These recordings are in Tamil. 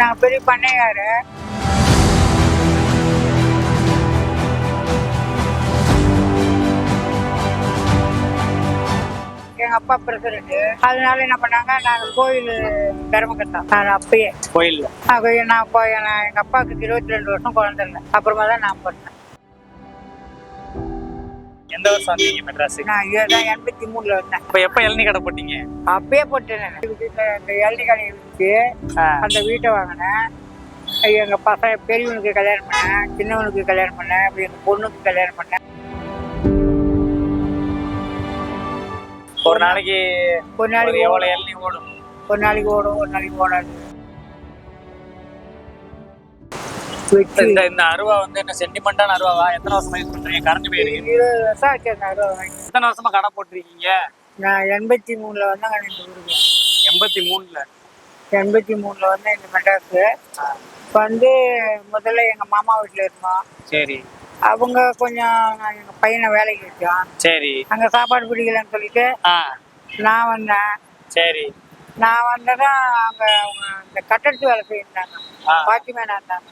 நாங்கள் பெரிய பண்ணையாரு எங்க அப்பா பிரசிடண்ட் அதனால என்ன பண்ணாங்க? நாங்கள் கோயில் தர்மகத்தான் நான் அப்பயே. கோயில்ல. அப்போ நான் நான் எங்கள் அப்பாவுக்கு இருபத்தி ரெண்டு வருஷம் குழந்தை இல்லை. அப்புறமா தான் நான் பண்ணேன் எந்த வருஷம் வந்தீங்க மெட்ராஸுக்கு? நான் இதுதான் எண்பத்தி மூணில் வந்தேன். அப்ப எப்ப இளநீ கடை போட்டீங்க? அப்பயே போட்டேன். நான். இந்த இளநீ கடை இருந்துச்சு. அந்த வீட்டை வாங்கினேன். எங்கள் பசங்க பெரியவனுக்கு கல்யாணம் பண்ணேன் சின்னவனுக்கு கல்யாணம் பண்ணேன் அப்படி எங்கள் பொண்ணுக்கு கல்யாணம் பண்ணேன். ஒரு நாளைக்கு ஒரு நாளைக்கு எவ்வளவு இளநீ ஓடும்? ஒரு நாளைக்கு ஓடும் ஒரு நாளைக்கு ஓடாது. இந்த இந்த அருவா வந்து என்ன சென்டிமெண்டான அருவாவா? எத்தனை வருஷமா யூஸ் பண்றீங்க? கரண்ட் போயிருக்கு இருபது வருஷம் ஆச்சு அந்த அறுபது வாங்கி எத்தனை வருஷமா கடை போட்டிருக்கீங்க? நான் எண்பத்தி மூணில் வந்தாங்க இந்த ஊருக்கு. எண்பத்தி மூணுல? எண்பத்தி மூணில் வந்து இந்த மெட்ராஸு. வந்து முதல்ல எங்கள் மாமா வீட்டில் இருந்தோம். சரி. அவங்க கொஞ்சம் எங்கள் பையனை வேலைக்கு வச்சோம். சரி. அங்கே சாப்பாடு பிடிக்கலன்னு சொல்லிட்டு நான் வந்தேன். சரி. நான் வந்ததும் அங்கே அவங்க இந்த கட்டடத்து வேலை செய்யிருந்தாங்க ஆ. வாட்ச்மேனாக இருந்தாங்க.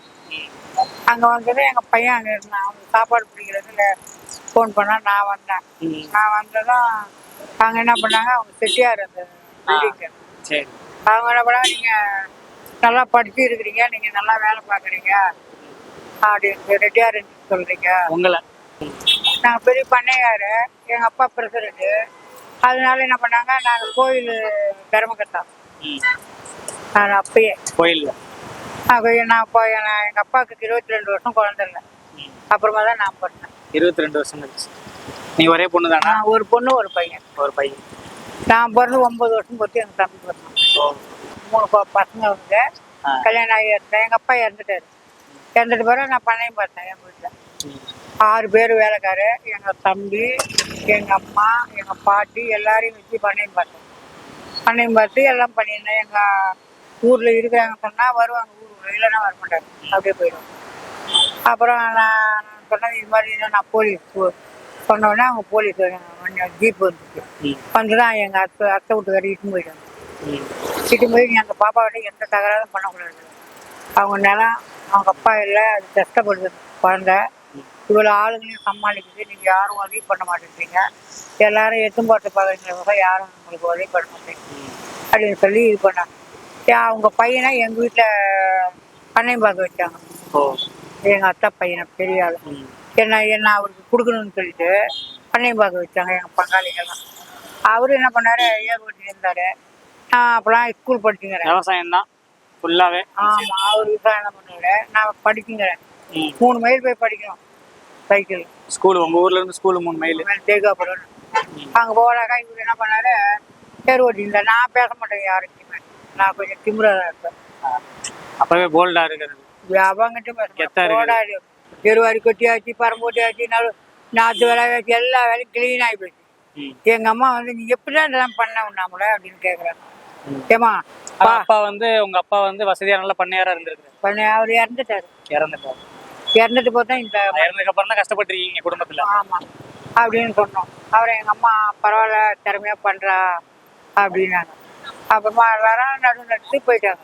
அங்கே வந்ததும் எங்கள் பையன் அங்கே இருந்தான். அவங்க சாப்பாடு பிடிக்கிறதுல ஃபோன் பண்ணா நான் வந்தேன். நான் வந்ததும் அவங்க என்ன பண்ணாங்க? அவங்க செட்டியார் அந்த சரி. அவங்க என்ன பண்ணாங்க? நீங்கள் நல்லா படிச்சு இருக்கிறீங்க. நீங்கள் நல்லா வேலை பார்க்குறீங்க. அப்படின்னு ரெட்டியார் சொல்கிறீங்க உங்களை. நாங்கள் பெரிய பண்ணையாரு. எங்கள் அப்பா பிரசிடண்ட் அதனால என்ன பண்ணாங்க? நாங்கள் கோயில் தர்மகத்தான் ம். நான் அப்பயே. கோயில்ல. நான் இப்போ எங்கள் அப்பாவுக்கு இருபத்தி ரெண்டு வருஷம் குழந்தை இல்லை. அப்புறமா தான் நான் பண்ணேன் இருபத்தி ரெண்டு வருஷம் நீ ஒரே பொண்ணு தானா? ஒரு பொண்ணு ஒரு பையன். ஒரு பையன். நான் பிறந்து ஒன்பது வருஷம் பொறுத்து எங்கள் தம்பி பிறந்தான். மூணு பசங்க வந்து. கல்யாணம் ஆகி இருந்தேன். எங்கள் அப்பா இறந்துட்டாரு. இறந்துட்டு பிறகு நான் பண்ணையும் பார்த்தேன் எங்கள் வீட்டில். ஆறு பேர் வேலைக்காரு. எங்கள் தம்பி எங்கள் அம்மா எங்கள் பாட்டி எல்லாரையும் வச்சு பண்ணையும் பார்த்தேன். பண்ணையும் பார்த்து எல்லாம் பண்ணியிருந்தேன். எங்கள் ஊரில் இருக்கிறாங்க சொன்னால் வருவாங்க. இல்லைன்னா வர மாட்டாங்க அப்படியே போயிடுவாங்க அப்புறம் நான் சொன்னது இது மாதிரி நான் போலீஸ் சொன்ன உடனே அவங்க போலீஸ் ஜீப் வந்துச்சு. தான் எங்கள் அத்தை அத்தை வீட்டுக்காரி இட்டுன்னு போயிட்டாங்க. ம். இட்டு போய் அந்த பாப்பாவோட எந்த தகராறும் பண்ணக்கூடாது. அவங்க நிலம் அவங்க அப்பா இல்லை அது கஷ்டப்படுது. குழந்தை. இவ்வளோ ஆளுங்களையும் சமாளிக்குது நீங்கள் யாரும் உதவி பண்ண மாட்டேங்கிறீங்க எல்லாரும் எத்தும் போட்டு பார்க்குறீங்க யாரும் உங்களுக்கு உதவி பண்ண மாட்டேங்க அப்படின்னு சொல்லி இது பண்ணாங்க. அவங்க பையனை எங்கள் வீட்டில் பண்ணையும் பார்க்க வச்சாங்க. ஓ. எங்கள் அத்தை பையனை பெரிய ஆள். என்ன என்ன அவருக்கு கொடுக்கணும்னு சொல்லிட்டு பண்ணையும் பார்க்க வச்சாங்க எங்கள் பங்காளிகள்லாம். அவரு என்ன பண்ணாரு ஏர் ஓட்டி இருந்தார். நான் அப்போலாம் ஸ்கூல் படிச்சுங்கிறேன் விவசாயம் தான் ஃபுல்லாவே ஆமா அவர் விவசாயம் என்ன பண்ணுவாரு. நான் படிக்குங்கிறேன் ம். மூணு மைல் போய் படிக்கணும் சைக்கிள் ஸ்கூல் உங்க ஊர்ல இருந்து ஸ்கூல் மூணு மைல் தேகாபுரம். அங்க போனாக்கா இவர் என்ன பண்ணாரு பேர் ஓட்டிங்கள நான் பேச மாட்டேன் யாருக்குமே நான் கொஞ்சம் திமிரா தான் இருப்பேன். அப்பவே போல்டா இருக்கிறது. அவங்ககிட்ட கெத்தா இருக்குது. போடாது எருவாரி கொட்டியாச்சு பரம்பு கொட்டியாச்சு நடு நாற்று வேலை ஆச்சு எல்லா வேலையும் க்ளீன் ஆகி போச்சு. ம். எங்க அம்மா வந்து நீ எப்படிதான் இதெல்லாம் பண்ண நம்மள அப்படின்னு கேக்குறாங்க. ஏமா அப்பா வந்து உங்க அப்பா வந்து வசதியா நல்ல பண்ணையாரா இருந்திருக்கு பண்ண அவர் இறந்துட்டாரு. இறந்துட்டாரு. இறந்துட்டு போதான் இந்த இறந்ததுக்கு அப்புறம் தான் கஷ்டப்பட்டிருக்கீங்க குடும்பத்துல. ஆமா. அப்படின்னு சொன்னோம். அவரை எங்க அம்மா பரவாயில்ல திறமையா பண்றா. அப்படின்னாங்க. அப்புறமா எல்லாரும் நடுவு நட்டு போயிட்டாங்க.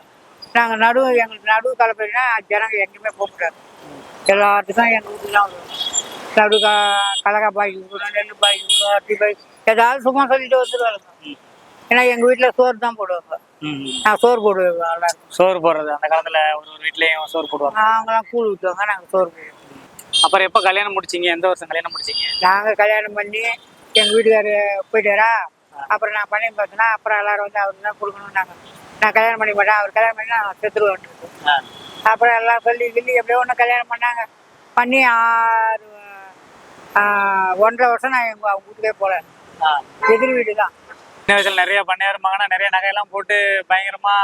நாங்க நடுவு எங்களுக்கு நடுவு கலப்பைனா ஜனங்க எங்கேயுமே போக முடியாது எல்லாத்துக்கும் எங்க வீட்டுலாம் வருவாங்க நடு க கலகா பாய்க்கு விடுவோம் நெல் பாய்க்கு விடுவோம் அரிசி பாய் ஏதாவது சும்மா சொல்லிட்டு வந்துடுவாங்க. ஏன்னா எங்க வீட்டுல சோறு தான் போடுவாங்க. நான் சோறு போடுவேன் எல்லாருக்கும் சோறு போடுறது அந்த காலத்துல ஒரு ஒரு வீட்லயும் சோறு போடுவாங்க. அவங்களாம் கூழ் ஊற்றுவாங்க நாங்க சோறு போடுவோம். அப்புறம் எப்ப கல்யாணம் முடிச்சீங்க? எந்த வருஷம் கல்யாணம் முடிச்சீங்க? நாங்கள் கல்யாணம் பண்ணி எங்கள் வீட்டுக்காரு போயிட்டாரா? அப்புறம் நான் பண்ணி பார்த்தேன்னா அப்புறம் எல்லாரும் வந்து அவருக்கு தான் கொடுக்கணும்னாங்க நான் கல்யாணம் பண்ணி மாட்டேன் அவர் கல்யாணம் பண்ணி நான் செத்துருவேன். அப்புறம் எல்லாம் சொல்லி கிள்ளி எப்படியோ ஒன்று கல்யாணம் பண்ணாங்க. பண்ணி ஆறு ஒன்றரை வருஷம் நான் எங்கள் அவங்க வீட்டுக்கே போகல. எதிர் வீடு தான். சின்ன வயசுல நிறைய பண்ணையார் மகனா நிறைய நகையெல்லாம் போட்டு பயங்கரமா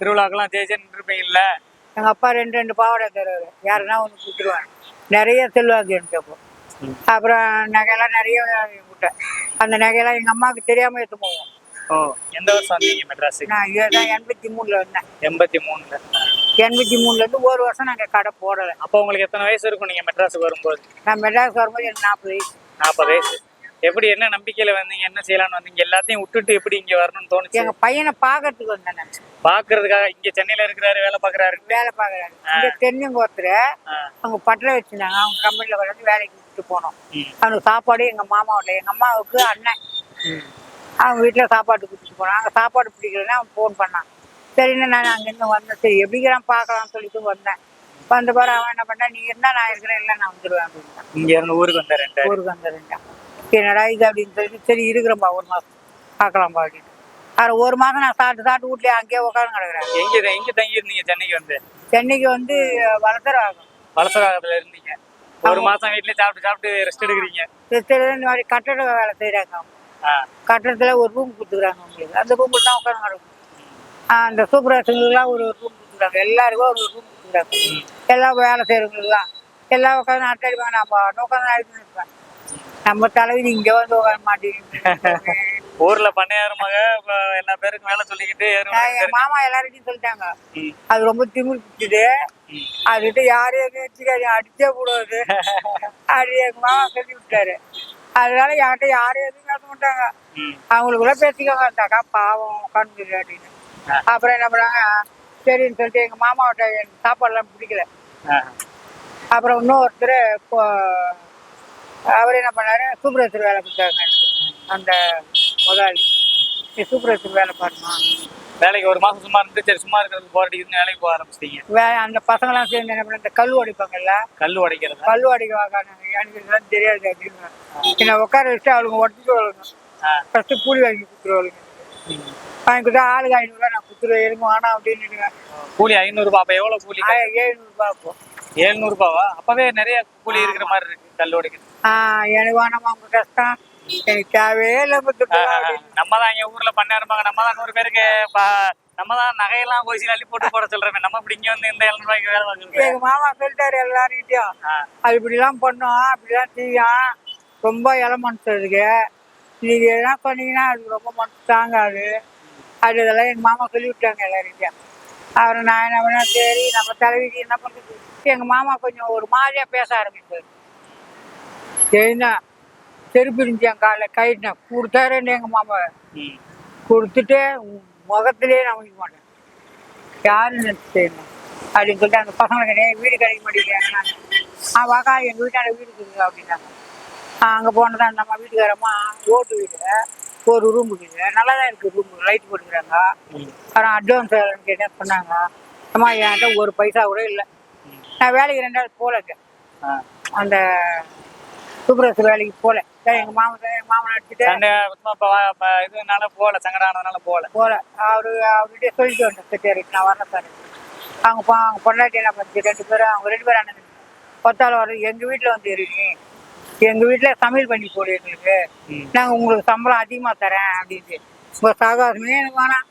திருவிழாக்கெல்லாம் ஜெயிச்சு நின்றுப்பீங்கல்ல எங்கள் அப்பா ரெண்டு ரெண்டு பாவாடை தருவார். யாருன்னா ஒன்று கொடுத்துருவாங்க நிறைய செல்வாக்கு எனக்கு அப்போ. அப்புறம் நகையெல்லாம் நிறைய விட்டேன். அந்த நகையெல்லாம் எங்கள் அம்மாவுக்கு தெரியாமல் எடுத்து போவோம். ஓ எந்த வருஷம் வந்தீங்க மெட்ராஸுக்கு நான் இதுதான் எண்பத்தி மூணில் வந்தேன் எண்பத்தி மூணுல? எண்பத்தி மூணுலேருந்து ஒரு வருஷம் நாங்கள் கடை போடலை. அப்போ உங்களுக்கு எத்தனை வயசு இருக்கும் நீங்க மெட்ராஸுக்கு வரும்போது? நான் மெட்ராஸ் வரும்போது எனக்கு நாற்பது வயசு. நாற்பது வயசு. எப்படி என்ன நம்பிக்கையில வந்தீங்க என்ன செய்யலாம்னு வந்தீங்க எல்லாத்தையும் விட்டுட்டு எப்படி இங்க வரணும்னு தோணுச்சு? எங்க பையனை பார்க்கறதுக்கு வந்தேன் பாக்குறதுக்காக இங்க சென்னையில இருக்கிறாரு வேலை பாக்குறாரு வேலை பார்க்குறாரு. இங்க தெரிஞ்சவங்க ஒருத்தர் அவங்க பட்டறை வச்சிருந்தாங்க. அவங்க கம்பெனியில் வந்து வேலைக்கு விட்டு போனோம். அவனுக்கு சாப்பாடு எங்க மாமா வீட்டில் எங்க அம்மாவுக்கு அண்ணன். அவங்க வீட்டில் சாப்பாடு கொடுத்துட்டு போனான் அங்கே சாப்பாடு பிடிக்கலன்னா அவன் ஃபோன் பண்ணான். சரின்னு நான் அங்கேருந்து வந்தேன். சரி எப்படிங்கிறான் பார்க்கலாம்னு சொல்லிட்டு வந்தேன். வந்த பிறகு அவன் என்ன பண்ணா நீ இருந்தா நான் இருக்கிறேன் இல்லை நான் வந்துடுவேன் அப்படின்ட்டான். இங்க இருந்து ஊருக்கு வந்தாரு ஊருக்கு வந்துருந்தான் என்னடா இது அப்படின்னு சொல்லிட்டு சரி இருக்கிறேன்பா ஒரு மாதம் பார்க்கலாம்ப்பா அப்படின்னு. அது ஒரு மாதம் நான் சாப்பிட்டு சாப்பிட்டு வீட்லயே அங்கேயே உட்காந்து கிடக்குறேன். எங்க எங்க தங்கி இருந்தீங்க சென்னைக்கு வந்து? சென்னைக்கு வந்து வளர்த்துற ஆகும் வலசராகத்துல இருந்தீங்க. ஒரு மாசம் வீட்லயே சாப்பிட்டு சாப்பிட்டு ரெஸ்ட் எடுக்கிறீங்க. சிஸ்டர் இந்த மாதிரி கட்டட வேலை செய்கிறாங்க. கட்டடத்தில் ஒரு ரூம் கொடுத்துக்குறாங்க உங்களுக்கு அந்த ரூமில் தான் உட்காந்து கிடக்கும். அந்த சூப்பர்வைசருக்குலாம் ஒரு ரூம் கொடுத்துருக்காங்க எல்லாருக்கும் ஒரு ரூம் கொடுத்துருக்காங்க எல்லாம் வேலை செய்கிறவங்களுக்குலாம் எல்லாம் உட்காந்து அட்டடிப்பாங்க நம்ம உட்காந்து அடிச்சு இருப்பேன் நம்ம தலைவி இங்கே வந்து உட்கார மாட்டேங்குது ஊர்ல பண்ணையார் மக எல்லா பேருக்கும் வேலை சொல்லிக்கிட்டு என் மாமா எல்லார்கிட்டையும் சொல்லிட்டாங்க. அது ரொம்ப திமிர் பிடிச்சது ம். அதுகிட்ட யாரையும் எதுவும் வச்சுக்காது. அடிச்சே கூடாது அப்படி எங்க மாமா சொல்லி விட்டாரு அதனால யார்கிட்ட யாரையும் எதுவும் பேச மாட்டாங்க. அவங்களுக்குள்ள பேசிக்கோங்க. அக்கா பாவம் உட்காந்து அப்படின்னு. அப்புறம் என்ன பண்ணாங்க? சரின்னு சொல்லிட்டு எங்க மாமாவிட்ட எனக்கு சாப்பாடுலாம் பிடிக்கல. அப்புறம் இன்னொருத்தர் அவர் என்ன பண்ணாரு? சூப்பர்வைசர் வேலை கொடுத்தாங்க எனக்கு. அந்த முதலாளி. நீ சூப்பர்வைசர் வேலை பாருமா வேலைக்கு ஒரு மாசம் சும்மா இருந்து சரி சும்மா இருக்கிறது போர் அடிக்குதுன்னு வேலைக்கு போக ஆரம்பிச்சிட்டீங்க. வே அந்த பசங்களாம் சேர்ந்து என்ன பண்ண இந்த கல் உடைப்பாங்கல்ல? கல் உடைக்கிறதா? கல் உடைக்க எனக்கு இதெல்லாம் தெரியாது. அப்படின்னு என்னை உட்கார வச்சு அவளுங்க வருங்க ஆ. ஃபஸ்ட்டு கூலி வாங்கி கொடுத்துருவாளுங்க. வாங்கி கொடுத்தா ஆளுக்கு ஐநூறுரூவா நான் கொடுத்துருவேன். எதுவும் வேணாம் அப்படின்னு கூலி ஐநூறு ரூபாய் அப்ப எவ்வளவு கூலி? ஏழுநூறுபா இப்போ ஏழ்நூறு ரூபாவா அப்பவே நிறைய கூலி இருக்கிற மாதிரி இருக்கு கல் உடைக்கிறது. ஆ எனக்கு வேணாமா உங்க கஷ்டம்? எனக்கு தேவையே இல்லை நம்ம தான் இங்க ஊர்ல பண்ண இருப்பாங்க நம்ம தான் நூறு பேருக்கு நம்ம தான் நகையெல்லாம் கோசி அள்ளி போட்டு போட சொல்றோமே நம்ம இப்படி இங்க வந்து இந்த எழுநூறு ரூபாய்க்கு வேலை பார்க்குறது எங்க மாமா சொல்லிட்டாரு எல்லாருக்கிட்டையும் அது இப்படிலாம் பண்ணோம் அப்படிலாம் செய்யும் ரொம்ப இலை மனசு இருக்கு நீங்க எதனா பண்ணீங்கன்னா அது ரொம்ப மனசு தாங்காது. அது இதெல்லாம் எங்க மாமா சொல்லி விட்டாங்க எல்லாருக்கிட்டையும் அப்புறம் நான் என்ன சரி நம்ம தலைவிக்கு என்ன பண்ணுறது எங்க மாமா கொஞ்சம் ஒரு மாதிரியா பேச ஆரம்பிச்சாரு சரிண்ணா செருப்பு இருந்துச்சு என் காலில் கைட்டினேன் கொடுத்தாருன்னு எங்க மாமா. கொடுத்துட்டு முகத்திலே நான் வைக்க மாட்டேன் நினைச்சு செய்யணும் அப்படின்னு சொல்லிட்டு அந்த பசங்களை கிடையாது வீடு கிடைக்க மாட்டேங்கிறாங்க ஆ வாக்கா எங்கள் வீட்டாண்ட வீடு இருக்குங்க அப்படின்னாங்க அங்கே போனதான் நம்ம வீட்டுக்காரம்மா ஓட்டு வீடு. ஒரு ரூம் இருக்குது. நல்லா தான் இருக்குது ரூம் லைட் போட்டுக்கிறாங்க. அப்புறம் அட்வான்ஸ் கேட்டேன் சொன்னாங்க. அம்மா என்கிட்ட ஒரு பைசா கூட இல்லை. நான் வேலைக்கு ரெண்டாவது போகலங்க ஆ. அந்த சூப்பர்வைசர் வேலைக்கு போகல எங்கள் மாமன் எங்கள் மாமன் அடிச்சுட்டு இதுனால போகல சங்கடம் ஆனதுனால போகல போல. அவரு அவர்கிட்ட சொல்லிட்டு வந்தேன் செக்ரட்டரி நான் வரல சார் அவங்க பொ- அவங்க பொண்டாட்டி என்ன பண்ணுச்சு ரெண்டு பேரும் அவங்க ரெண்டு பேரும் அண்ணன் கொத்தால வர எங்க வீட்டுல வந்து இருக்கீங்க எங்க வீட்டுல சமையல் பண்ணி போடு எங்களுக்கு. நாங்க உங்களுக்கு சம்பளம் அதிகமா தரேன் அப்படின்ட்டு உங்க சகாசமே எனக்கு வேணாம்.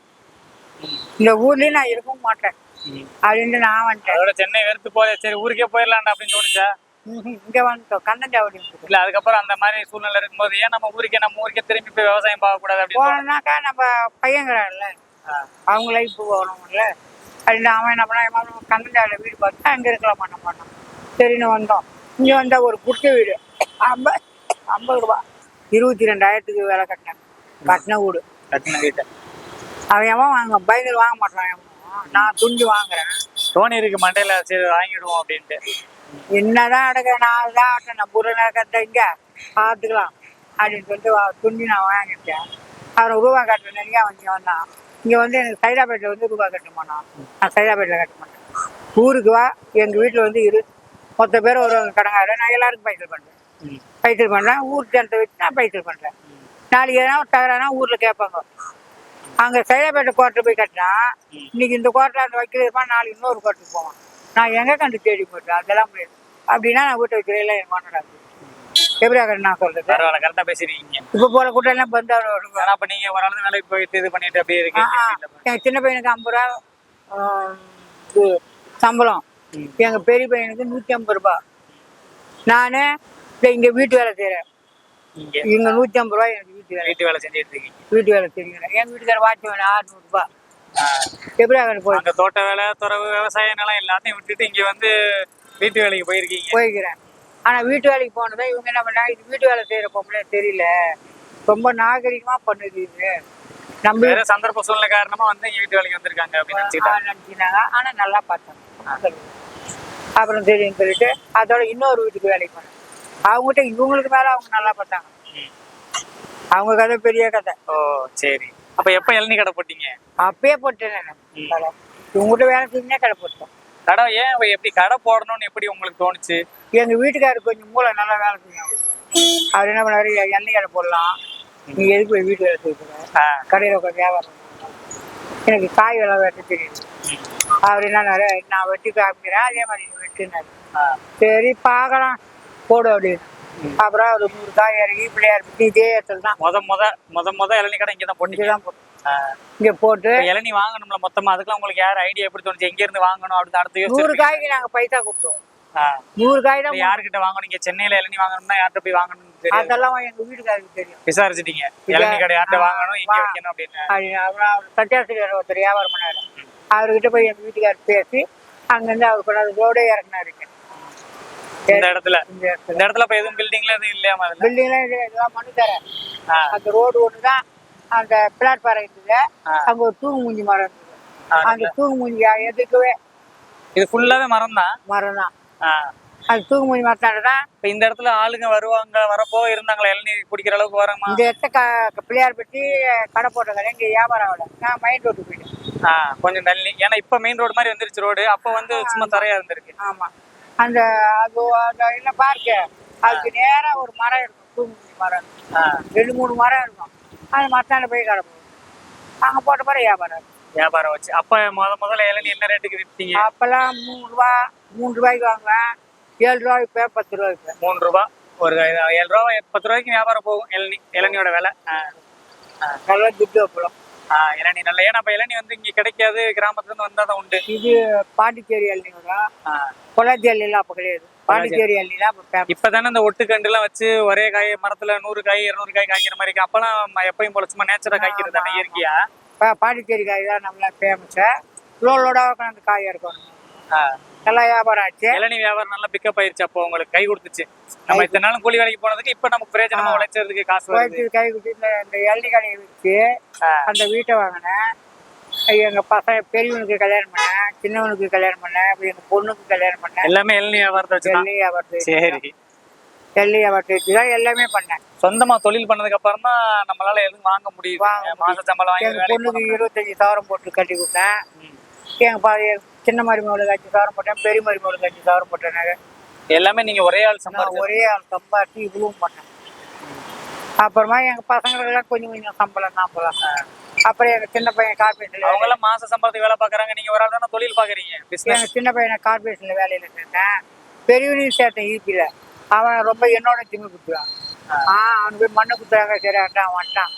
இந்த ஊர்லயும் நான் இருக்கவும் மாட்டேன். அப்படின்ட்டு நான் வந்துட்டேன். அதோட சென்னை வெறுத்து போய் சரி ஊருக்கே போயிடலாம்டா அப்படின்னு தோணுச்சா. இங்க வந்துட்டோம். கண்ணஞ்சாவடி. இல்ல அதுக்கப்புறம் அந்த மாதிரி சூழ்நிலை இருக்கும்போது ஏன் நம்ம ஊருக்கே நம்ம ஊருக்கே திரும்பி போய் விவசாயம் பார்க்க கூடாது அப்படின்னு. போனோம்னாக்கா நம்ம பையங்கிறான்ல ஆ. அவங்க லைஃப் போகணும்ல அப்படின்னு அவன் என்ன பண்ணா கந்தஞ்சாவில் வீடு பார்த்து அங்கே இருக்கலாம் பண்ண பண்ணோம் சரின்னு வந்தோம். இங்கே வந்தால் ஒரு குட்டை வீடு. ஐம்பது ஐம்பது ரூபா. இருபத்தி ரெண்டாயிரத்துக்கு வேலை கட்டினேன். கட்டின வீடு. கட்டின வீட்டை. அவன் எவன் வாங்க பயங்கர வாங்க மாட்டான். நான் துண்டி வாங்குறேன். தோணி இருக்கு மண்டையில சரி வாங்கிடுவோம் அப்படின்ட்டு. என்னதான் அடக்க நான் தான் ஆட்டேன் நான் புற கட்ட இங்க பார்த்துக்கலாம் அப்படின்னு சொல்லிட்டு துண்டி நான் வாங்கிட்டேன் அவன் ரூபா கட்டுற நினைக்க அவன் இங்கே வந்தான். இங்கே வந்து எனக்கு சைதாப்பேட்டில் வந்து ரூபா கட்ட மாட்டான் நான் சைதாப்பேட்டில் கட்ட மாட்டேன். ஊருக்கு வா எங்கள் வீட்டில் வந்து இரு. மொத்த பேர் வருவாங்க கடங்கார நான் எல்லாருக்கும் பைசல் பண்ணுறேன். பைசல் பண்ணுறேன் ஊர் ஜனத்தை வச்சு நான் பைசல் பண்ணுறேன் நாளைக்கு எதனா ஒரு தகரானா ஊரில் கேட்பாங்க. அங்கே சைதாப்பேட்டை கோர்ட்டில் போய் கட்டினா இன்னைக்கு இந்த கோர்ட்டில் அந்த இருப்பான் நாளைக்கு இன்னொரு கோர்ட்டுக்கு போவான். நான் எங்கே கண்டு தேடி போட்டேன் அதெல்லாம் முடியாது. அப்படின்னா நான் வீட்டை வைக்கிறேன் இல்லை என் மாட்டேன் எப்படி நான் சொல்றது. பரவாயில்ல கரெக்டா பேசிருக்கீங்க. இப்போ போகிற கூட்டம் எல்லாம் பந்து ஆனா அப்ப நீங்க ஒரு ஆளு வேலைக்கு போயிட்டு இது பண்ணிட்டு அப்படியே இருக்கீங்க. சின்ன பையனுக்கு ஐம்பது ரூபா சம்பளம். ம். எங்கள் பெரிய பையனுக்கு நூற்றி ஐம்பது ரூபா. நான் இங்கே வீட்டு வேலை செய்கிறேன் இங்க நூற்றி ஐம்பது ரூபா எனக்கு வீட்டு வேலை. வீட்டு வேலை செஞ்சுட்டு இருக்கீங்க வீட்டு வேலை செய்கிறேன் எங்கள் வீட்டுக்கார வாட்ச் வேணும் ஆறுநூறுபா எப்படி ஆகணும் போய் அங்க தோட்ட வேலை துறவு விவசாய நிலம் எல்லாத்தையும் விட்டுட்டு இங்க வந்து வீட்டு வேலைக்கு போயிருக்கீங்க. போய்க்கிறேன். ஆனா வீட்டு வேலைக்கு போனதான் இவங்க என்ன பண்ணாங்க? இது வீட்டு வேலை செய்யற பொம்பளை தெரியல. ரொம்ப நாகரிகமா பண்ணுது இது. நம்ம வேற சந்தர்ப்ப சூழ்நிலை காரணமா வந்து வீட்டு வேலைக்கு வந்திருக்காங்க அப்படின்னு நினைச்சினாங்க ஆனா நல்லா பார்த்தாங்க. அப்புறம் சரின்னு சொல்லிட்டு அதோட இன்னொரு வீட்டுக்கு வேலைக்கு போனேன். அவங்ககிட்ட இவங்களுக்கு மேல அவங்க நல்லா பார்த்தாங்க. அவங்க கதை பெரிய கதை. ஓ சரி. அப்ப எப்ப இளநீ கடை போட்டீங்க? அப்பயே போட்டேன் இவங்ககிட்ட வேலை செஞ்சே கடை போட்டேன் கடை ஏன் எப்படி கடை போடணும்னு எப்படி உங்களுக்கு தோணுச்சு? எங்க வீட்டுக்காரர் கொஞ்சம் மூளை நல்லா வேலை செஞ்சாங்க அவர். என்ன பண்ணாரு "எ- எண்ணெய் கடை போடலாம். நீ எதுக்கு போய் வீட்டு வேலை செய்ய கடையில் உட்காந்து வியாபாரம். எனக்கு காய் எல்லாம் வெட்ட தெரியுது. அவர் என்னன்னாரு நான் வெட்டி காமிக்கிறேன். அதே மாதிரி வெட்டுனாரு. சரி பார்க்கலாம். போடு அப்படின்னு அப்புறம் ஒரு நூறு காய் இறங்கி பிள்ளையார் பற்றி இதே இடத்துல தான். முத முத முத முத இளநீ கடை இங்க தான் இங்கே தான். இங்கே போட்டு. இளநீ வாங்கணும்ல மொத்தமா அதுக்கெல்லாம் உங்களுக்கு யார் ஐடியா எப்படி தோணுச்சு? எங்க இருந்து வாங்கணும் அப்படின்னு அடுத்து நூறு காய்க்கு நாங்கள் பைசா கொடுத்தோம். நூறு காய் தான் யார்கிட்ட வாங்கணும்? இங்க சென்னையில இளநீ வாங்கணும்னா யார்கிட்ட போய் வாங்கணும்னு தெரியும் அதெல்லாம் எங்க வீட்டுக்காரருக்கு தெரியும். விசாரிச்சிட்டீங்க. இளநீ கடை யார்கிட்ட வாங்கணும்? இங்க வைக்கணும் அப்படின்னு. அப்புறம் அவர் சத்தியாசிரியர் ஒருத்தர் வியாபாரம் பண்ணாரு. அவர்கிட்ட போய் எங்க வீட்டுக்காரர் பேசி அங்கேருந்து அவர் கொண்டாந்து ரோடே இறக்குனாருங்க இந்த இடத்துல. இந்த இடத்துல இப்ப எதுவும் பில்டிங்ல எதுவும் இல்லையாமா அதுல பில்டிங்லாம் இது இதெல்லாம் மனு தரேன். அந்த ரோடு ஒன்று தான் அந்த பிளாட்ஃபாரம் இருந்தது ஆ. அங்க ஒரு தூங்கு மூஞ்சி மரம் இருந்தது ஆ, அந்த தூங்கு மூஞ்சி எதுக்கவே இது ஃபுல்லாவே மரம் தான் மரம் தான் அந்த தூங்கு மூஞ்சி மரத்தாண்ட தான் இப்ப இந்த இடத்துல ஆளுங்க வருவாங்க வரப்போ இருந்தாங்களா? இளநீர் குடிக்கிற அளவுக்கு வராமா இந்த இடத்த க பிள்ளையார் பற்றி கடை போட்ட கடை இங்கே வியாபாரம் ஆகல. நான் மைண்ட் ரோட்டு போயிட்டேன். கொஞ்சம் தள்ளி. ஏன்னா இப்ப மெயின் ரோடு மாதிரி வந்துருச்சு ரோடு அப்ப வந்து சும்மா தரையா இருந்திருக்கு. ஆமா. அந்த அது அந்த என்ன பார்க்க அதுக்கு நேரா ஒரு மரம் இருக்கும். தூங்கு மூஞ்சி மரம். ரெண்டு மூணு மரம் இருக்கும். அந்த மரத்தாண்ட போய் கடை போகும். அங்கே போட்ட பிறகு வியாபாரம். வியாபாரம் வச்சு. அப்ப முத முதல்ல இளநீ என்ன ரேட்டுக்கு விற்பீங்க? அப்பெல்லாம் மூணு ரூபா மூணு ரூபாய்க்கு வாங்குவேன். ஏழு ரூபா இப்போ பத்து ரூபா இப்போ மூணு ரூபா ஒரு ஏழு ரூபா பத்து ரூபாய்க்கு வியாபாரம் போகும் இளநீ இளநியோட விலை. நல்லா துட்டு வைப்பலாம் ஆ, இளநீ நல்ல ஏன்னா இப்ப இளநீ வந்து இங்க கிடைக்காது கிராமத்துல இருந்து வந்தா தான் உண்டு. இது பாண்டிச்சேரி அள்ளி வரும். பொள்ளாச்சி அள்ளிலாம் அப்போ கிடையாது. பாண்டிச்சேரி தான் ஃபேமஸ் இப்பதானே இந்த ஒட்டுக்கண்டு எல்லாம் வச்சு ஒரே காய் மரத்துல நூறு காய் இருநூறு காய் காய்க்கிற மாதிரி இருக்கு. அப்பெல்லாம் எப்பயும் போல சும்மா நேச்சரா காய்க்கிறது தானே இயற்கையா? பாண்டிச்சேரி காய் தான் நம்மள ஃபேமஸு லோலோட உட்காந்து காய் இருக்கும். நல்லா வியாபாரம் ஆச்சு. இளநீ வியாபாரம் நல்லா பிக்கப் ஆயிருச்சு அப்போ உங்களுக்கு கை கொடுத்துச்சு. நம்ம இத்தனை நாளும் கூலி வேலைக்கு போனதுக்கு இப்ப நமக்கு பிரயோஜனமா உழைச்சதுக்கு காசு வருது. கை குத்தி இந்த இந்த எள்ளி கடையை வச்சு. அந்த வீட்டை வாங்கினேன். எங்க பசங்க பெரியவனுக்கு கல்யாணம் பண்ணேன் சின்னவனுக்கு கல்யாணம் பண்ணேன் எங்க பொண்ணுக்கு கல்யாணம் பண்ணேன். எல்லாமே இளநீ வியாபாரத்தை வச்சுதான் எள்ளி வியாபாரத்தை சரி. வச்சு தான் எல்லாமே பண்ணேன். சொந்தமா தொழில் பண்ணதுக்கு அப்புறம் தான் நம்மளால எதுவும் வாங்க வாங்க மாச சம்பளம் வாங்கி பொண்ணுக்கு இருபத்தஞ்சி சவரம் போட்டு கட்டி கொடுத்தேன். எங்க பா சின்ன மருமகளுக்கு அஞ்சு சவரம் போட்டேன் பெரிய மருமகளுக்கு அஞ்சு சவரம் போட்டேன் நகை. எல்லாமே நீங்க ஒரே ஆள் நான் சம்பாதிச்சு ஒரே ஆள் சம்பாதிச்சு இவ்வளவும் பண்ணேன். அப்புறமா எங்க பசங்களுக்கெல்லாம் கொஞ்சம் கொஞ்சம் சம்பளம் தான் போலாம் அப்புறம் எங்க சின்ன பையன் கார்பரேஷன்ல அவங்க எல்லாம் மாச சம்பளத்துக்கு வேலை பாக்குறாங்க நீங்க ஒரு ஆள் தானே தொழில் பாக்குறீங்க எங்க சின்ன பையனை கார்பரேஷன்ல வேலையில சேர்த்தேன். பெரியவனையும் சேர்த்தேன் ஈபியில அவன் ரொம்ப என்னோட திம்மி குத்துவான் ஆ. அவன் போய் மண்ணு குத்துறாங்க சரி வந்துட்டான் வந்துட்டான்.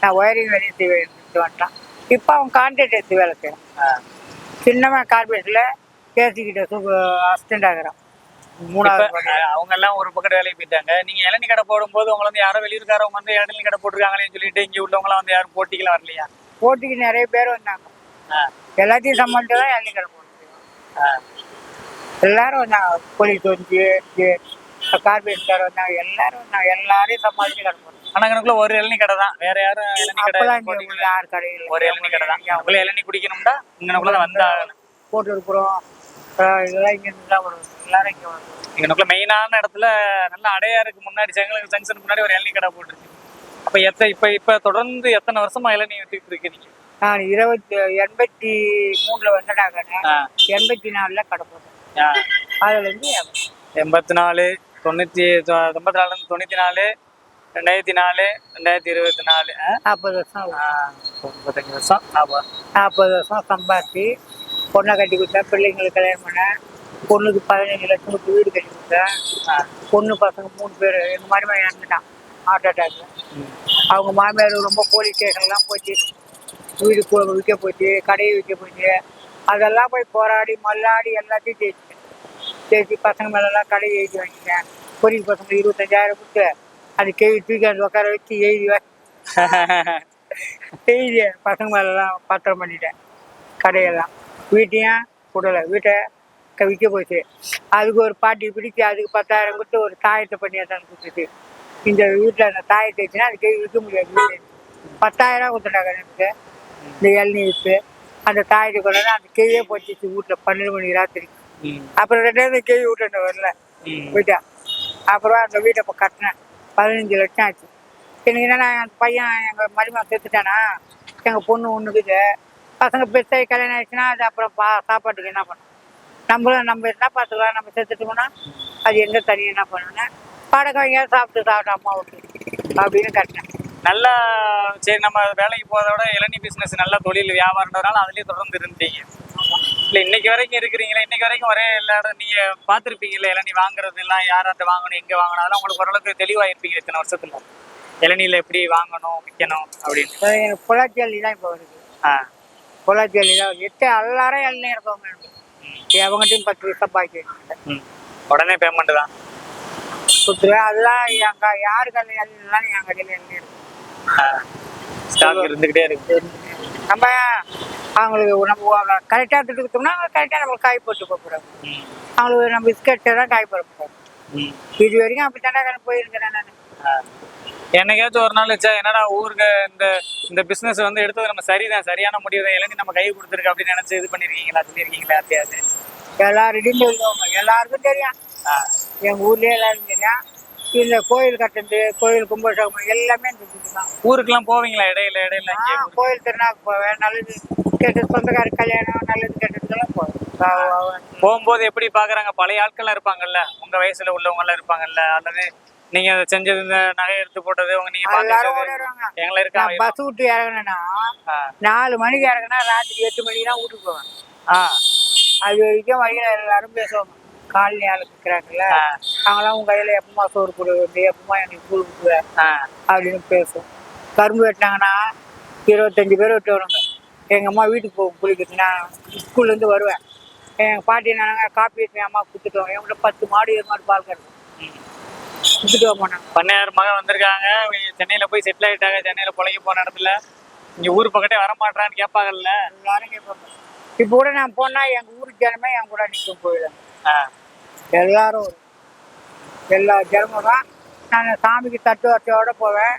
நான் ஒயரிங் வேலையும் செய்வேன் வந்துட்டான். இப்போ அவன் கான்ட்ராக்ட் எடுத்து வேலை செய்யறான் சின்னவன் கார்பரேஷன்ல பேசிக்கிட்ட சூப்பர் அசிஸ்டன்ட் ஆகிறான் மூணாவது. அவங்க எல்லாம் ஒரு பக்கம் வேலைக்கு போயிட்டாங்க நீங்க இளநீ கடை போடும்போது உங்களை வந்து யாரோ வெளியூர்காரவங்க வந்து இளநீ கடை போட்டிருக்காங்களேன்னு சொல்லிட்டு இங்க உள்ளவங்க எல்லாம் வந்து யாரும் போட்டிக்கல வரலையா போட்டிக்கு நிறைய பேர் வந்தாங்க. எல்லாத்தையும் சமாளித்து தான் இளநீ கடை போட்டு. எல்லாரும் வந்தாங்க போலீஸ் வந்து கார்பரேஷன்கார் வந்தாங்க எல்லாரும் வந்தாங்க எல்லாரையும் சமாளித்து கடை போட்டோம் ஆனா எனக்குள்ள ஒரு இளநீ கடை தான். வேற யாரும் இளநீ கடை யார் கடையில் ஒரு இளநீ கடை தான். உங்களை இளநீ குடிக்கணும்னா இங்கனக்குள்ள வந்தா போட்டு இருக்கிறோம் இதெல்லாம் இங்க இருந்து வரும். எல்லாரும் இங்க வரும். இங்கனக்குள்ள மெயினான இடத்துல நல்ல அடையாருக்கு முன்னாடி செங்கலுக்கு ஜங்ஷனுக்கு முன்னாடி ஒரு இளநீ கடை போட்டுருக்கு. அப்ப எத்த இப்ப இப்ப தொடர்ந்து எத்தனை வருஷமா இளநீ வித்துட்டு இருக்கீங்க நான் இருபத்தி எண்பத்தி மூணுல ஆ. எண்பத்தி நாலுல கடை போட்டேன். அதுல இருந்து எண்பத்தி நாலு தொண்ணூத்தி தொ- தொண்ணூத்தி நாலுல இருந்து தொண்ணூத்தி நாலு ரெண்டாயிரத்தி நாலு ரெண்டாயிரத்தி இருபத்தி நாலு? நாற்பது வருஷம். முப்பத்தஞ்சு வருஷம் ஆமா. நாற்பது வருஷம் சம்பாதிச்சு பொண்ணை கட்டி கொடுத்தேன் பிள்ளைங்களுக்கு கல்யாணம் பண்ணேன் பொண்ணுக்கு பதினஞ்சு லட்சம் கொடுத்து வீடு கட்டி கொடுத்தேன். பொண்ணு பசங்க மூணு பேர் எங்கள் மாமியார் இறந்துட்டான் ஹார்ட் அட்டாக்ல ம். அவங்க மாமியார் ரொம்ப போலீஸ் ஸ்டேஷன்லாம் போச்சு வீடு விற்க போச்சு கடையை விற்க போச்சு. அதெல்லாம் போய் போராடி மல்லாடி எல்லாத்தையும் ஜெயிச்சிட்டேன் சேர்த்து பசங்க மேலெல்லாம் கடையை எழுதி வாங்கிட்டேன் பொரியல் பசங்க இருபத்தஞ்சாயிரம் கொடுத்து அது கேள்வி தூக்கி அந்த உட்கார வச்சு எழுதி வா- எழுதி பசங்க மேலெல்லாம் பத்திரம் பண்ணிட்டேன். கடையெல்லாம். வீட்டையும் விடலை. வீட்டை விற்க போச்சு. அதுக்கு ஒரு பாட்டி பிடிச்சி அதுக்கு பத்தாயிரம் கொடுத்து ஒரு தாயத்தை பண்ணி தான் கொடுத்துச்சு இந்த வீட்டில் அந்த தாயத்தை வச்சுன்னா அதுக்கு விற்க முடியாது. வீடு. பத்தாயிரம் கொடுத்துட்டாங்க எனக்கு. இந்த இளநீ அந்த தாயத்தை கொண்டு அந்த கேயே போச்சு வீட்டில் பன்னெண்டு மணி ராத்திரி அப்புறம் ரெண்டாவது கேவி வீட்டு வரல. போயிட்டேன். அப்புறம் அந்த வீட்டை இப்போ கட்டினேன். பதினஞ்சு லட்சம் ஆச்சு. எனக்கு என்னன்னா என் பையன் எங்கள் மருமகன் செத்துட்டானா? எங்கள் பொண்ணு ஒன்றுக்குது பசங்க பெருசாகி கல்யாணம் ஆயிடுச்சுன்னா அது அப்புறம் பா சாப்பாட்டுக்கு என்ன பண்ணும்? நம்மளும் நம்ம என்ன பார்த்துக்கலாம்? நம்ம செத்துட்டோம்னா அது எந்த தனி என்ன பண்ணணும்னா பாடகம் எங்கேயா சாப்பிட்டு சாப்பிட்டு அம்மா விட்டு அப்படின்னு கட்டினேன். நல்லா சரி நம்ம வேலைக்கு போறத விட இளநீ பிசினஸ் நல்ல தொழில் வியாபாரம்ன்றதுனால அதுலயே தொடர்ந்து இருந்தீங்க. இல்ல இன்னைக்கு வரைக்கும் இருக்கிறீங்களா? இன்னைக்கு வரைக்கும் ஒரே எல்லா இடம் நீங்க பாத்திருப்பீங்கல்ல இளநீ வாங்குறது எல்லாம் யார்கிட்ட வாங்கணும் எங்க வாங்கணும்? அதெல்லாம் உங்களுக்கு ஓரளவுக்கு தெளிவா இருப்பீங்க இத்தனை வருஷத்துல. இளநீல எப்படி வாங்கணும் விற்கணும் அப்படின்னு. அள்ளி தான் இப்போ வருது. ஆ. அள்ளி தான் எட்டு எல்லாரும் இருக்கவங்க எனக்கு அவங்ககிட்டயும் பத்து வருஷம் பாக்கி. உடனே பேமெண்ட் தான். கொடுத்துருவேன் அதுதான் எங்க யாரு கல்ல எல்லாம் என் கடையில் எல்லாம் இருக்கு. ஸ்டாக் இருந்துகிட்டே இருக்கு. நம்ம அவங்களுக்கு நம்ம கரெக்டாக திட்டு கொடுத்தோம்னா கரெக்டாக நம்மளுக்கு காய் போட்டு போகிறாங்க ம். அவங்களுக்கு நம்ம பிஸ்கெட்டை தான் காய் போட போகிறோம். இது வரைக்கும் அப்படி தானே போயிருக்கிறேன் நான். என்னைக்காச்சும் ஒரு நாள் வச்சா என்னடா ஊருக்கு இந்த இந்த பிசினஸ் வந்து எடுத்தது நம்ம சரிதான் சரியான முடிவு தான் இளநீ நம்ம கை கொடுத்துருக்கு அப்படின்னு நினைச்சு இது பண்ணிருக்கீங்களா சொல்லியிருக்கீங்களா யார்ட்டையாவது எல்லாருடையும் சொல்லுவாங்க எல்லாருக்கும் தெரியும் ஆ. எங்கள் ஊர்லேயே எல்லாருக்கும் தெரியும் இந்த கோயில் கட்டுறது கோயில் கும்பாபிஷேகம் எல்லாமே தான். ஊருக்குலாம் போவீங்களா? இடையில இடையில இங்கே கோயில் திருநாக்கு போவேன். நல்லது கெட்டது சொந்தக்கார கல்யாணம் நல்லது கெட்டதுக்கெல்லாம் போவேன். போகும்போது எப்படி பாக்குறாங்க? பழைய ஆட்கள்லாம் இருப்பாங்கல்ல? உங்க வயசுல உள்ளவங்க எல்லாம் இருப்பாங்கல்ல? அல்லது நீங்க செஞ்சது இந்த நகை எடுத்து போட்டது உங்க நீங்க எல்லாரும் பாத்துக்கிட்டது ஓடிடுவாங்க. எங்களை இருக்கா நான் பஸ் விட்டு இறங்கினேன்னா ஆ. நாலு மணிக்கு இறங்கினா ராத்திரி எட்டு மணிக்கு தான் வீட்டுக்கு போவேன். ஆ. அது வரைக்கும் வழியில் எல்லாரும் பேசுவாங்க. காலனி ஆளு இருக்கிறாங்கல்ல. ஆ. அவங்களாம் உங்க கையில எப்பமா சோறு கொடுக்குறது எப்பமா எனக்கு கூழ் கொடுக்குற அப்படின்னு பேசும் கரும்பு வெட்டினாங்கன்னா இருபத்தஞ்சு பேர் வெட்டு வருவாங்க எங்கள் அம்மா வீட்டுக்கு போகும் குளிக்கிறது நான் ஸ்கூல்லேருந்து வருவேன். எங்கள் பாட்டி நானாங்க காப்பி எடுத்து அம்மா கொடுத்துட்டோம் என்கிட்ட பத்து மாடு இருபது மாடு பால் கறக்கும். கொடுத்துட்டு மாட்டாங்க பண்ணையார் மகன் வந்திருக்காங்க. சென்னையில போய் செட்டில் ஆயிட்டாங்க. சென்னையில பொழைக்க போன இடத்துல. இங்க ஊர் பக்கத்தே வர மாட்டான்னு கேட்பாங்கல்ல. எல்லாரும் கேட்பாங்க. இப்போ கூட நான் போனால் எங்கள் ஊர் ஜனமே என் கூட நிற்கும் ஆ. எல்லாரும். எல்லா ஜனமும் தான். நான் சாமிக்கு தட்டு வச்சோட போவேன்.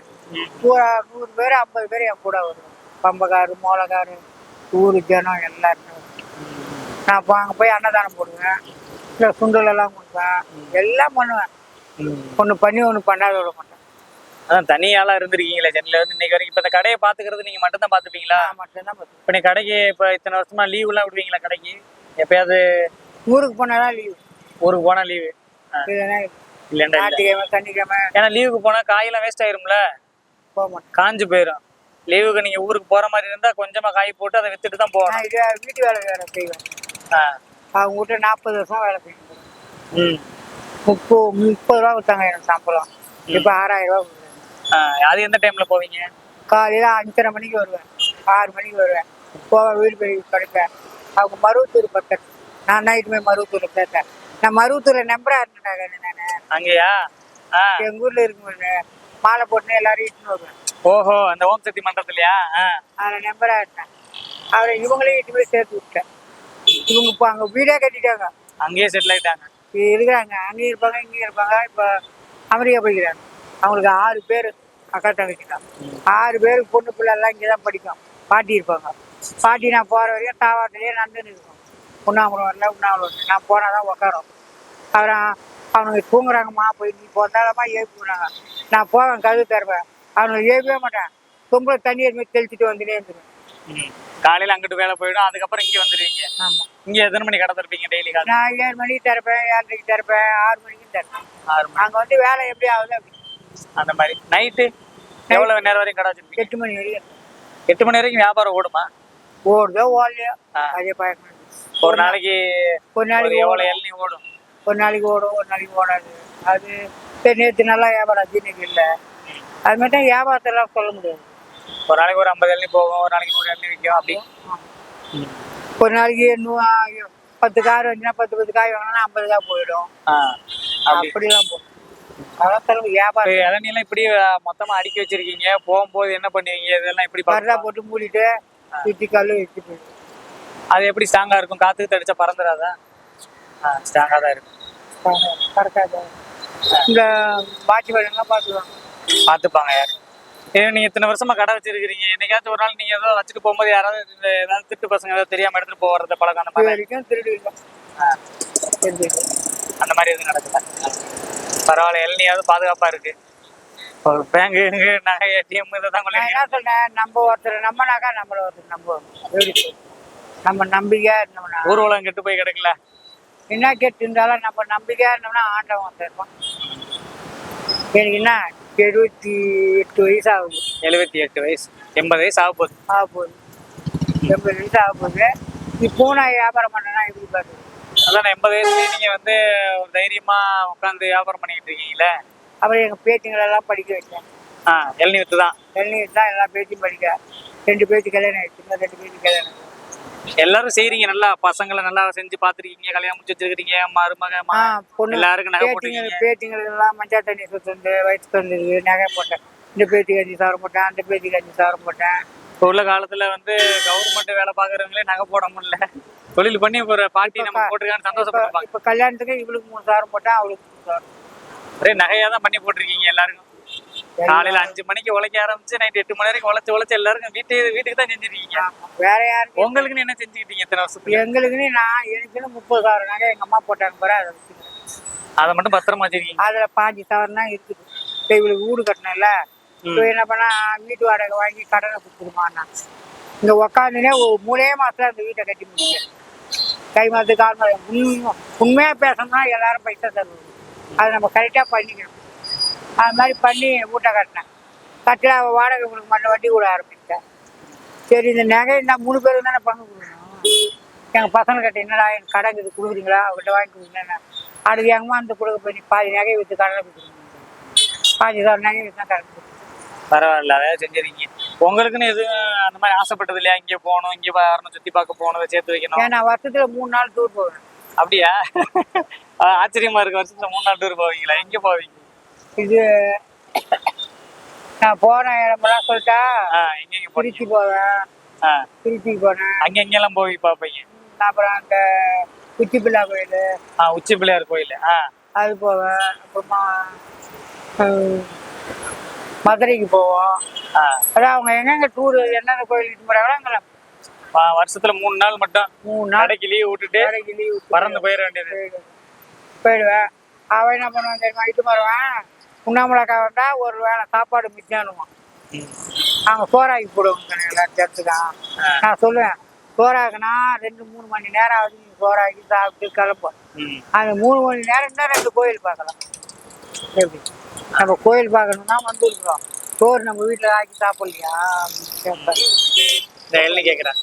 நூறு நூறு பேர் ஐம்பது பேர் என் கூட வருவாங்க பம்பக்காரு மோளக்காரு ஊர் ஜனம் எல்லாருமே. நான் இப்போ அங்கே போய் அன்னதானம் போடுவேன். இல்லை சுண்டல் எல்லாம் கொடுப்பேன். எல்லாம் பண்ணுவேன். ஒன்று பண்ணி ஒன்று பண்ணாத விட மாட்டேன். அதான் தனியாளா இருந்திருக்கீங்களே சென்னையில இருந்து இன்னைக்கு வரைக்கும். இப்ப இந்த கடையை பாத்துக்கிறது நீங்க மட்டும் தான் பாத்துப்பீங்களா நான் மட்டும்தான் பார்த்துப்பேன். இப்ப நீ கடைக்கு இப்ப இத்தனை வருஷமா லீவ் எல்லாம் விடுவீங்களா கடைக்கு? எப்பயாவது? ஊருக்கு போனாதான் லீவு ஊருக்கு போனா லீவு இல்லைண்டா இல்ல ஞாயிற்றுக்கிழமை சனிக்கிழமை. ஏன்னா லீவுக்கு போனா காயெல்லாம் வேஸ்ட் ஆயிரும்ல? போக காஞ்சு போயிடும் லீவுக்கு நீங்க ஊருக்கு போற மாதிரி இருந்தா கொஞ்சமா காய் போட்டு அதை வித்துட்டு தான் போகணும். நான் இதே வீட்டு வேலை வேலை செய்வேன். ஆ. அவங்க வீட்டு நாற்பது வருஷம் வேலை செய்யணும் ம். முப்பது முப்பது ரூபா கொடுத்தாங்க எனக்கு சம்பளம். இப்போ ஆறாயிரம் ரூபா கொடுக்குறாங்க ஆ, அது எந்த டைம்ல போவீங்க? காலையில் அஞ்சரை மணிக்கு வருவேன். ஆறு மணிக்கு வருவேன். போவேன் வீடு போய் கிடைப்பேன் அவங்க மருவத்தூர் பக்கம் நான் நைட்டு போய் மருவத்தூரில் சேர்த்தேன் நான் மருவத்தூரில் நம்பராக இருந்தேன் நான். அங்கேயா? ஆ. எங்கள் ஊரில் இருக்கும்போது மாலை போட்டுன்னு எல்லாரும் இட்டுன்னு வருவேன். ஓஹோ அந்த ஓம் சக்தி மன்றத்துலயா? ஆ. அதில் நம்பராக இருந்தேன். அவரை இவங்களையும் இட்டு போய் சேர்த்து விட்டேன் இவங்க இப்போ அங்கே வீடே கட்டிட்டாங்க. அங்கேயே செட்டில் ஆயிட்டாங்க. இங்க இருக்கிறாங்க. அங்கேயும் இருப்பாங்க இங்கேயும் இருப்பாங்க. இப்போ அமெரிக்கா போய்க்கிறாங்க. அவங்களுக்கு ஆறு பேர் அக்கா தங்கச்சி தான். ஆறு பேர் பொண்ணு பிள்ளை எல்லாம் இங்கே தான் படிக்கும். பாட்டி இருப்பாங்க. பாட்டி நான் போகிற வரையும் தாவாட்டிலேயே நடந்துன்னு இருக்கும். உண்ணாமலம் வரல உண்ணாமலம் வரல. நான் போனால் தான் உக்காரோம். அப்புறம் அவனுங்க தூங்குறாங்கம்மா போய் நீ போந்தாலம்மா ஏப்பி விடுறாங்க நான் போவேன் கழுவு தருவேன் அவனுக்கு ஏப்பவே மாட்டேன். சொம்பளை தண்ணி எதுவுமே தெளிச்சிட்டு வந்துட்டே இருந்துருவேன். காலையில அங்கிட்டு வேலை போயிடும் அதுக்கப்புறம் இங்க வந்துருவீங்க. ஆமாம் இங்க எத்தனை மணி கடை திறப்பீங்க டெய்லி நான் ஏழு மணிக்கு திறப்பேன் ஏழரைக்கு திறப்பேன் ஆறு மணிக்கு திறப்பேன். ஆறு மணி. அங்கே வந்து வேலை எப்படி ஆகுது அப்படி. அந்த மாதிரி. நைட்டு எவ்வளவு நேரம் வரைக்கும் கடை வச்சிருப்பீங்க? எட்டு மணி வரைக்கும் எட்டு மணி வரைக்கும் வியாபாரம் ஓடுமா? ஓடுதோ ஓடலையோ. அதே பழக்கம். ஒரு நாளைக்கு ஒரு நாளைக்கு ஓடும். எள்ளி ஓடும்? ஒரு நாளைக்கு ஓடும் ஒரு நாளைக்கு ஓடாது. அது சரி நேற்று நல்லா வியாபாரம் ஆச்சு இன்னைக்கு இல்லை. அது தான் வியாபாரத்தெல்லாம் சொல்ல முடியாது. ஒரு நாளைக்கு ஒரு ஐம்பது எள்ளி போகும் ஒரு நாளைக்கு நூறு எள்ளி விற்கும் அப்படி? ஒரு நாளைக்கு நூ பத்து கார் வந்துச்சுன்னா பத்து பத்து காய் வாங்கினா ஐம்பது காய் போயிடும். அப்படிலாம் போகும் இளநீலாம் இப்படி மொத்தமா அடுக்கி வச்சிருக்கீங்க போகும்போது என்ன பண்ணுவீங்க? இதெல்லாம் இப்படி பரதா போட்டு மூடிட்டு சுற்றி கல் வச்சு போயிடும் அது எப்படி ஸ்ட்ராங்கா இருக்கும்? காத்துக்கு தடிச்சா பறந்துடாதா ஸ்ட்ராங்காக தான் இருக்கு கரெக்டாக இந்த பாட்டி வேலைங்க பார்த்துக்கலாம் பார்த்துப்பாங்க யார்? ஏன் நீங்க இத்தனை வருஷமா கடை வச்சிருக்கீங்க என்னைக்காச்சும் ஒரு நாள் நீங்க ஏதோ வச்சுட்டு போகும்போது யாராவது இந்த ஏதாவது திட்டு பசங்க ஏதாவது தெரியாம எடுத்துட்டு போறது பழக்கம் அந்த மாதிரி? வரைக்கும் திருடி அந்த மாதிரி எதுவும் நடக்கல. பரவாயில்ல எல்னியாவது பாதுகாப்பா இருக்கு. ஒரு பேங்கு நகை ஏடிஎம் இதை தான் என்ன சொன்னேன் நம்ம ஒருத்தர் நம்பினாக்கா நம்மள ஒருத்தர் நம்புவோம்? நம்ம நம்பிக்கையா இருந்தோம்னா. ஊர்வலம் கெட்டு போய் கிடக்கல. என்ன கேட்டு இருந்தாலும் நம்ம நம்பிக்கையா இருந்தோம்னா ஆண்டவன் இருப்பான். எனக்கு என்ன எழுபத்தி எட்டு வயசு ஆகுது. எழுபத்தி எட்டு வயசு. எண்பது வயசு ஆக போகுது. ஆக போகுது எண்பது வயசு ஆக போகுது இப்போ நான் வியாபாரம் பண்ணேன்னா எப்படி பாருது அதான் எண்பது வயசுலயே நீங்க வந்து ஒரு தைரியமா உட்காந்து வியாபாரம் பண்ணிக்கிட்டு இருக்கீங்களே அப்புறம் எங்கள் பேத்திங்களெல்லாம் படிக்க வச்சேன் ஆ வித்து தான் எல்லாம் தான் எல்லா பேத்தியும் படிக்க. ரெண்டு பேத்தி கல்யாணம் ஆயிடுச்சு ரெண்டு பேத்தி கல்யாணம். எல்லாரும் செய்றீங்க நல்லா பசங்களை நல்லா செஞ்சு பாத்துருக்கீங்க கல்யாணம் முடிச்சு வச்சிருக்கீங்க மருமக பொண்ணு எல்லாருக்கும் நகை போட்டுருக்கீங்க பேத்திங்களுக்கு எல்லாம் மஞ்சள் தண்ணி சுத்தந்து வயிற்று தந்தது நகை போட்டேன். இந்த பேத்திக்கு அஞ்சு சவரம் போட்டேன் அந்த பேத்திக்கு அஞ்சு சவரம் போட்டேன். இப்போ உள்ள காலத்துல வந்து கவர்மெண்ட் வேலை பாக்குறவங்களே நகை போட முடியல. தொழில் பண்ணி ஒரு பாட்டி நம்ம போட்டுருக்கான்னு சந்தோஷப்படுவாங்க இப்போ கல்யாணத்துக்கு இவளுக்கு மூணு சவரம் போட்டேன் அவளுக்கு மூணு சவரம் ஒரே நகையா தான் பண்ணி போட்டிருக்கீங்க எல்லாருக்கும். காலையில அஞ்சு மணிக்கு உழைக்க ஆரம்பிச்சு நைட் எட்டு மணி வரைக்கும் உழைச்சு உழைச்சு எல்லாருக்கும் வீட்டு வீட்டுக்கு தான் செஞ்சிருக்கீங்க. வேற யாருக்கு? உங்களுக்குன்னு என்ன செஞ்சுக்கிட்டீங்க இத்தனை வருஷத்துக்கு எங்களுக்குன்னு நான் எனக்குன்னு முப்பது சவரம் நகை எங்கள் அம்மா போட்டாங்க பாரு அதை அதை மட்டும் பத்திரமா வச்சிருக்கீங்க? அதில் பாஞ்சு சவரம் தான் இருக்குது. இப்போ இவளுக்கு வீடு கட்டினேன்ல இப்போ என்ன பண்ணா வீட்டு வாடகை வாங்கி கடனை கொடுத்துருமாண்ணா இங்கே உக்காந்துனே ஒரு மூணே மாதத்துல அந்த வீட்டை கட்டி முடிச்சேன் கை மாதத்து கால் மாதம் உண்மை உண்மையாக பேசணும்னா எல்லாரும் பைசா தருவாங்க அதை நம்ம கரெக்டாக பண்ணிக்கணும். அது மாதிரி பண்ணி வீட்டை கட்டினேன். கட்டி அவள் வாடகை கொடுக்க மாட்டேன் வட்டி கூட ஆரம்பிச்சிட்டேன் சரி இந்த நகை நான் மூணு பேருக்கு தானே பங்கு கொடுக்கணும். எங்கள் பசங்க கிட்ட என்னடா எனக்கு கடன் இது கொடுக்குறீங்களா? அவங்ககிட்ட வாங்கி கொடுக்குறேன் அடுத்து எங்கம்மா அந்த கொடுக்க போய் நீ பாதி நகை விற்று கடனை கொடுத்துருங்க பாதி தான் நகை விற்று கடன் பரவாயில்ல அதாவது செஞ்சிருக்கீங்க. உங்களுக்குன்னு எதுவும் அந்த மாதிரி ஆசைப்பட்டது இல்லையா? இங்க போகணும் இங்க வரணும் சுத்தி பார்க்க போகணும் சேர்த்து வைக்கணும். நான் வருஷத்துல மூணு நாள் டூர் போவேன். அப்படியா? ஆச்சரியமா இருக்கு வருஷத்துல மூணு நாள் டூர் போவீங்களா? எங்க போவீங்க? இது நான் போன இடமெல்லாம் சொல்லிட்டா ஆஹ் எங்க எங்க போறீங்க திருச்சி போவேன். திருச்சிக்கு போனேன். அங்க எங்கெல்லாம் போய் பாப்பீங்க அப்புறம் அந்த குச்சி பிள்ளா கோயில். ஆஹ் உச்சி பிள்ளையார் கோயில். ஆஹ் அது போவேன். அப்புறமா மதுரைக்கு போவோம். அதான் அவங்க எங்கெங்க டூர் என்னென்ன கோயிலுக்கு போறாங்களோ அங்கே வ- வருஷத்துல மூணு நாள் மட்டும். மூணு நாள். கடைக்கு லீவ் விட்டுட்டு பறந்து போயிட வேண்டியது. போயிடுவேன். போயிடுவேன். அவன் என்ன பண்ணுவான் தெரியுமா? இட்டு வருவான். உண்ணாமலக்கா வந்தா ஒரு வேளை சாப்பாடு மிச்சம்னுவான். அவங்க சோறாக்கி போடுவாங்க எல்லாரும் சேர்த்துக்கான் நான் சொல்லுவேன் சோறாக்குனா ரெண்டு மூணு மணி நேரம் ஆகுது நீ சோறாக்கி சாப்பிட்டு கிளம்பும். அந்த மூணு மணி நேரம் தான் ரெண்டு கோயில் பார்க்கலாம். எப்படி? நம்ம கோயில் பார்க்கணும்னா வந்துருக்குறோம் சோறு நம்ம வீட்டில் ஆக்கி சாப்பிடலையா? கேட்பேன் எள்ளி கேக்குறேன்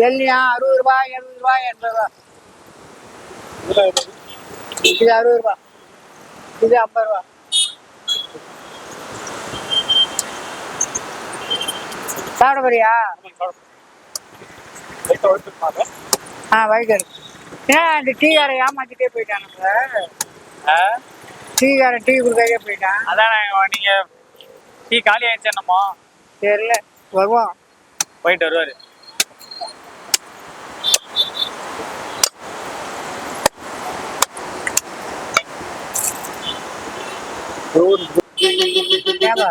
வெள்ளியா அறுபது ரூபாய் எழுபது ரூபாய் எண்பது ரூபா. இது அறுபது ரூபா. இது ஐம்பது ரூபா. சாப்பிட போறியா ஆ வயிற்று ஏன் அந்த டீக்காரை ஏமாத்திட்டே போயிட்டானுங்க ஆஹ் டீக்காரை டீ கொடுக்கவே போயிட்டான். அதான் நீங்க டீ காலி ஆயிடுச்சு என்னமோ? தெரியல. வருவோம் போயிட்டு வருவாரு. ஏப்பா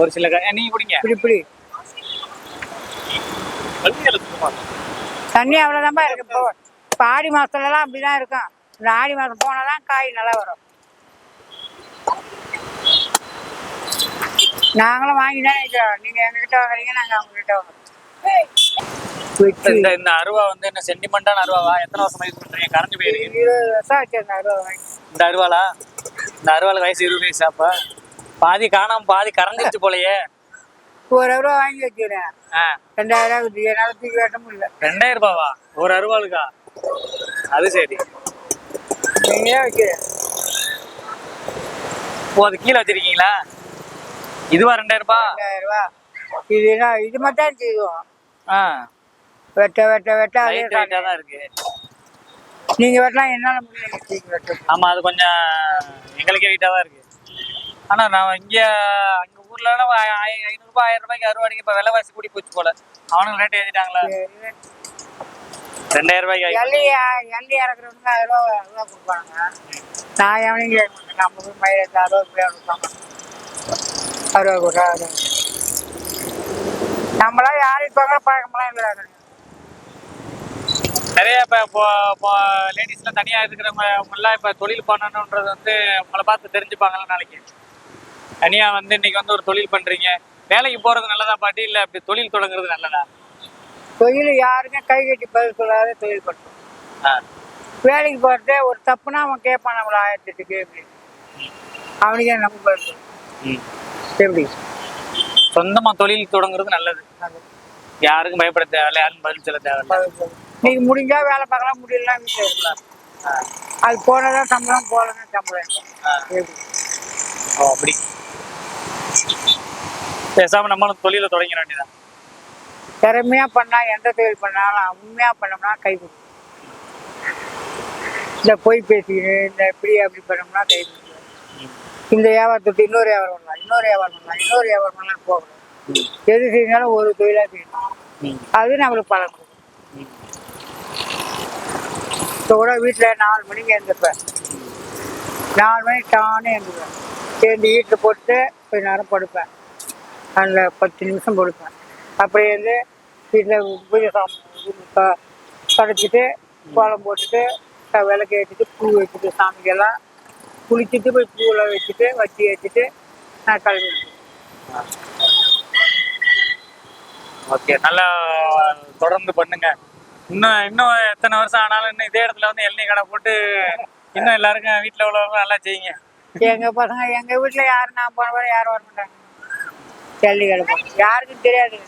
ஒரு சில நீங்க குடிங்க. இப்படி இப்படி தண்ணி அவ்வளோதான்ப்பா இருக்கு. இப்போ இப்போ ஆடி மாதத்துலலாம் அப்படி தான் இருக்கும். இந்த ஆடி மாதம் போனால் தான் காய் நல்லா வரும். நாங்களும் வாங்கி தான் நிற்கிறோம் நீங்கள் எங்ககிட்ட வாங்குறீங்க நாங்கள் அவங்ககிட்ட வாங்குறோம். இந்த இந்த அருவா வந்து என்ன சென்டிமெண்டான அருவாவா? எத்தனை வருஷமா யூஸ் பண்றீங்க கரைஞ்சு போயிருக்கு இருபது வருஷம் வச்சிருந்தேன் அறுபது வாங்கி. இந்த அருவாளா இந்த அருவாள் வயசு இருபது வயசு அப்ப பாதி காணாம பாதி கரைஞ்சிருச்சு போலயே. ஒரு ரூபா வாங்கி வச்சுக்கிறேன். ரெண்டாயிரம் ரூபா என்னால் தூக்கி வெட்ட முடியல. ரெண்டாயிரம் ரூபாவா? ஒரு அருவாளுக்கா? அது சரி. நீங்களே வைக்கிறேன். ஓ அது கீழே வச்சிருக்கீங்களா? இதுவா ரெண்டாயிரம் ரூபாய் ரெண்டாயிரம் ரூபா. இது இது மட்டும் செய்வோம் ஆ. வெட்ட வெட்ட வெட்ட அதே தான் இருக்கு. நீங்கள் வெட்டலாம் என்னால் முடியல. வெட்ட ஆமா அது கொஞ்சம் எங்களுக்கே வெயிட்டா தான் இருக்கு. ஆனா நான் இங்க அங்க ஊர்ல ஐநூறு ரூபாய் ஆயிரம் ரூபாய்க்கு அறுவாடிக்கு இப்ப விலைவாசி கூடி போச்சு போல. அவனுங்க ரேட் ஏத்திட்டாங்களா? ரெண்டாயிரம் ரூபாய்க்கு எள்ளி எள்ளி இறக்குறவங்க ஆயிரம் ரூபா ரூபா கொடுப்பாங்க நான் எவனையும் கேட்க மாட்டேன். நம்ம போய் மயிலத்தை அறுபது ரூபாய் கொடுப்பாங்க. அறுபது ரூபா அறுபது நம்மளா யாரும் இப்போ பழக்கமெல்லாம் இல்லை. நிறைய இப்ப இப்போ இப்போ லேடிஸ்ல தனியா இருக்கிறவங்க எல்லாம் இப்ப தொழில் பண்ணணுன்றது வந்து உங்களை பார்த்து தெரிஞ்சுப்பாங்கல்ல நாளைக்கு தனியா வந்து இன்னைக்கு வந்து ஒரு தொழில் பண்றீங்க. வேலைக்கு போறது நல்லதா பாட்டி? இல்ல இப்படி தொழில் தொடங்குறது நல்லதா? தொழில் யாருமே கை கட்டி பதில் சொல்லாத தொழில் பண்ணுறோம் ஆ. வேலைக்கு போகிறதே ஒரு தப்புனா அவன் கேட்பான் நம்மள ஆயிரத்தி எட்டு கேள்வி அவனுக்கே நம்ம பதில். எப்படி? சொந்தமா தொழில் தொடங்குறது நல்லது. யாருக்கும் பயப்பட தேவையில்ல யாரும் பதில் சொல்ல தேவையில்ல. நீங்க முடிஞ்சா வேலை பார்க்கலாம் முடியலாம் வீட்டில் இருக்கலாம். அது போனதான் சம்பளம் போகலதான் சம்பளம். எப்படி? ஓ அப்படி. பேசாம நம்மளும் தொழில தொடங்கிட வேண்டியதான் திறமையா பண்ணா எந்த தொழில் பண்ணாலும் உண்மையா பண்ணோம்னா கை இந்த பொய் பேசிக்கிட்டு இந்த இப்படி அப்படி பண்ணோம்னா கை இந்த வியாபாரத்தை இன்னொரு வியாபாரம் பண்ணலாம் இன்னொரு வியாபாரம் பண்ணலாம் இன்னொரு வியாபாரம் பண்ணலாம் போகணும். எது செஞ்சாலும் ஒரு தொழிலா செய்யணும் அது நம்மளுக்கு பலன் கொடுக்கும். இப்போ கூட வீட்டில் நாலு மணிக்கு எழுந்திருப்பேன். நாலு மணிக்கு தானே எழுந்துப்பேன் சேர்ந்து வீட்டில் போட்டு கொஞ்ச நேரம் படுப்பேன். அதில் பத்து நிமிஷம் படுப்பேன். அப்படியே வந்து வீட்டில் பூஜை சாமி படைச்சிட்டு கோலம் போட்டுட்டு விளக்கு ஏற்றிட்டு பூ வச்சுட்டு சாமிக்கெல்லாம் குளிச்சுட்டு போய் பூவெல்லாம் வச்சுட்டு வச்சு ஏற்றிட்டு நான் கிளம்பி ஓகே நல்லா தொடர்ந்து பண்ணுங்க. இன்னும் இன்னும் எத்தனை வருஷம் ஆனாலும் இன்னும் இதே இடத்துல வந்து எண்ணெய் கடை போட்டு இன்னும் எல்லாருக்கும் வீட்டில் உள்ளவங்க நல்லா செய்யுங்க. எங்க பசங்க எங்க வீட்டுல யாரும் நான் போன வர யாரும் வர மாட்டாங்க? ஜல்லி கிடப்போம் யாருக்கும் தெரியாது.